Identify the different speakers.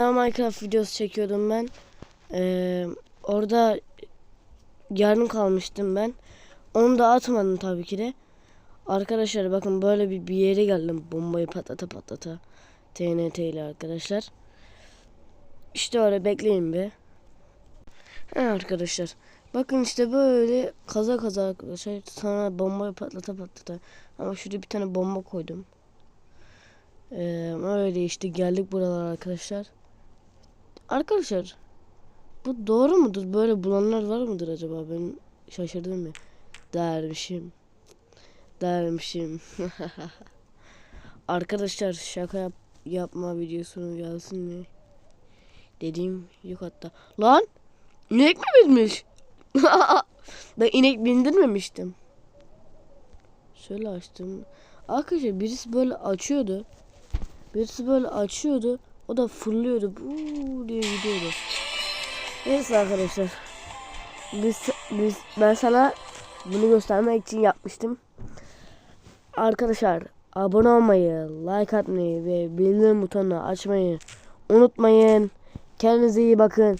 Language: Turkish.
Speaker 1: Minecraft videosu çekiyordum ben. Ee, orada yarım kalmıştım ben. Onu da atmadım tabii ki de. Arkadaşlar bakın böyle bir, bir yere geldim. Bombayı patlata patlata. TNT ile arkadaşlar. İşte öyle bekleyin bir. He arkadaşlar. Bakın işte böyle kaza kaza arkadaşlar. Sonra bombayı patlata patlata. Ama şurada bir tane bomba koydum. Ee, öyle işte geldik buralara arkadaşlar. Arkadaşlar bu doğru mudur? Böyle bulanlar var mıdır acaba? Ben şaşırdım mı? Dermişim. Dermişim. Arkadaşlar şaka yap yapma videosunu gelsin mi? Dediğim yok hatta. Lan! İnek mi binmiş? ben inek bindirmemiştim. Şöyle açtım. Arkadaşlar birisi böyle açıyordu. Birisi böyle açıyordu. O da fırlıyordu. Uuu diye gidiyordu. Neyse arkadaşlar. Biz, biz, ben sana bunu göstermek için yapmıştım. Arkadaşlar abone olmayı, like atmayı ve bildirim butonunu açmayı unutmayın. Kendinize iyi bakın.